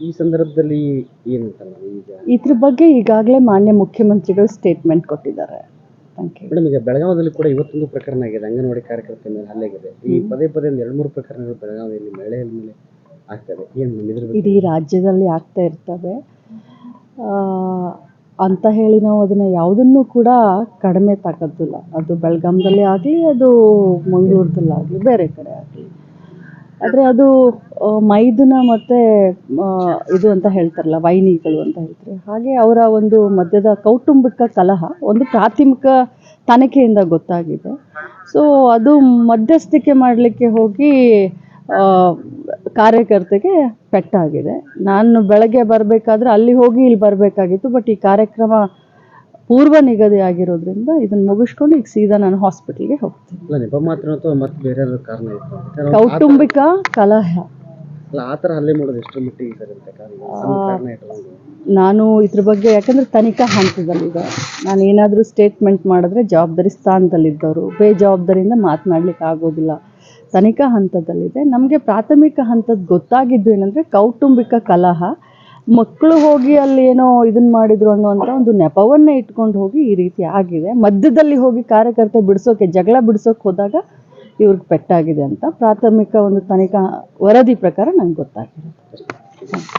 ಈ ಸಂದರ್ಭದಲ್ಲಿ ಇದ್ರ ಬಗ್ಗೆ ಈಗಾಗಲೇ ಮಾನ್ಯ ಮುಖ್ಯಮಂತ್ರಿಗಳು ಸ್ಟೇಟ್ಮೆಂಟ್ ಕೊಟ್ಟಿದ್ದಾರೆ. ಮೇಡಮ್ ಈಗ ಬೆಳಗಾವದಲ್ಲಿ ಕೂಡ ಇವತ್ತೊಂದು ಪ್ರಕರಣ ಆಗಿದೆ. ಅಂಗನವಾಡಿ ಕಾರ್ಯಕರ್ತರ ಮೇಲೆ ಹಲ್ಲೆ ಆಗಿದೆ. ಈ ಪದೇ ಪದೇ ಒಂದು ಎರಡು ಮೂರು ಪ್ರಕರಣಗಳು ಬೆಳಗಾವಿಯಲ್ಲಿ ಮಹಿಳೆಯರ ಮೇಲೆ ಆಗ್ತದೆ. ಏನು ಇಡೀ ರಾಜ್ಯದಲ್ಲಿ ಆಗ್ತಾ ಇರ್ತವೆ. ಆ, ಅಂತ ಹೇಳಿ ನಾವು ಅದನ್ನ ಯಾವುದನ್ನು ಕೂಡ ಕಡಿಮೆ ತಾಕೋದಿಲ್ಲ ಅದು ಬೆಳಗಾಂದಲ್ಲಿ ಆಗಲಿ ಅದು ಮಂಗಳೂರದಲ್ಲಾಗಲಿ ಬೇರೆ ಕಡೆ ಆಗಲಿ. ಆದರೆ ಅದು ಮೈದನ ಮತ್ತು ಇದು ಅಂತ ಹೇಳ್ತಾರಲ್ಲ, ವೈನಿಗಳು ಅಂತ ಹೇಳ್ತಾರೆ. ಹಾಗೆ ಅವರ ಒಂದು ಮಧ್ಯದ ಕೌಟುಂಬಿಕ ಕಲಹ, ಒಂದು ಪ್ರಾಥಮಿಕ ತನಿಖೆಯಿಂದ ಗೊತ್ತಾಗಿದೆ. ಸೊ ಅದು ಮಧ್ಯಸ್ಥಿಕೆ ಮಾಡಲಿಕ್ಕೆ ಹೋಗಿ ಕಾರ್ಯಕರ್ತೆಗೆ ಪೆಟ್ಟಾಗಿದೆ. ನಾನು ಬೆಳಗ್ಗೆ ಬರಬೇಕಾದ್ರೆ ಅಲ್ಲಿ ಹೋಗಿ ಇಲ್ಲಿ ಬರಬೇಕಾಗಿತ್ತು ಬಟ್ ಈ ಕಾರ್ಯಕ್ರಮ ಪೂರ್ವ ನಿಗದಿ ಆಗಿರೋದ್ರಿಂದ ಇದನ್ನ ಮುಗಿಸ್ಕೊಂಡು ಈಗ ಸೀದಾ ನಾನು ಹಾಸ್ಪಿಟಲ್ಗೆ ಹೋಗ್ತೀನಿ. ಅಲ್ಲ ನೆಪ ಮಾತ್ರ ಅಥವಾ ಮತ್ತೆ ಬೇರೆ ಯಾವ್ದಾದ್ರು ಕಾರಣ ಇತ್ತು ಕೌಟುಂಬಿಕ ಕಲಹ. ಅಲ್ಲ ಆ ಥರ ಹಲ್ಲೆ ಮಾಡೋದು ಎಷ್ಟು ಮಟ್ಟಿಗೆ ಸರ್ ಅಂತ ಕಾರಣ ಸಣ್ಣ ಕಾರಣ ಇಟ್ಕೊಂಡು. ನಾನು ಇದ್ರ ಬಗ್ಗೆ ಯಾಕಂದ್ರೆ ತನಿಖಾ ಹಂತದಲ್ಲಿದೆ ನಾನು ಏನಾದರೂ ಸ್ಟೇಟ್ಮೆಂಟ್ ಮಾಡಿದ್ರೆ ಜವಾಬ್ದಾರಿ ಸ್ಥಾನದಲ್ಲಿದ್ದವರು ಬೇಜವಾಬ್ದಾರಿಯಿಂದ ಮಾತನಾಡ್ಲಿಕ್ಕೆ ಆಗೋದಿಲ್ಲ. ತನಿಖಾ ಹಂತದಲ್ಲಿದೆ. ನಮಗೆ ಪ್ರಾಥಮಿಕ ಹಂತದ ಗೊತ್ತಾಗಿದ್ದು ಏನಂದರೆ ಕೌಟುಂಬಿಕ ಕಲಹ. ಮಕ್ಕಳು ಹೋಗಿ ಅಲ್ಲಿ ಏನೋ ಇದನ್ನ ಮಾಡಿದ್ರು ಅನ್ನುವಂಥ ಒಂದು ನೆಪವನ್ನೇ ಇಟ್ಕೊಂಡು ಹೋಗಿ ಈ ರೀತಿ ಆಗಿದೆ. ಮಧ್ಯದಲ್ಲಿ ಹೋಗಿ ಕಾರ್ಯಕರ್ತೆ ಬಿಡಿಸೋಕೆ, ಜಗಳ ಬಿಡಿಸೋಕೆ ಹೋದಾಗ ಇವ್ರಿಗೆ ಪೆಟ್ಟಾಗಿದೆ ಅಂತ ಪ್ರಾಥಮಿಕ ಒಂದು ತನಿಖಾ ವರದಿ ಪ್ರಕಾರ ನಂಗೆ ಗೊತ್ತಾಗಿರೋದು.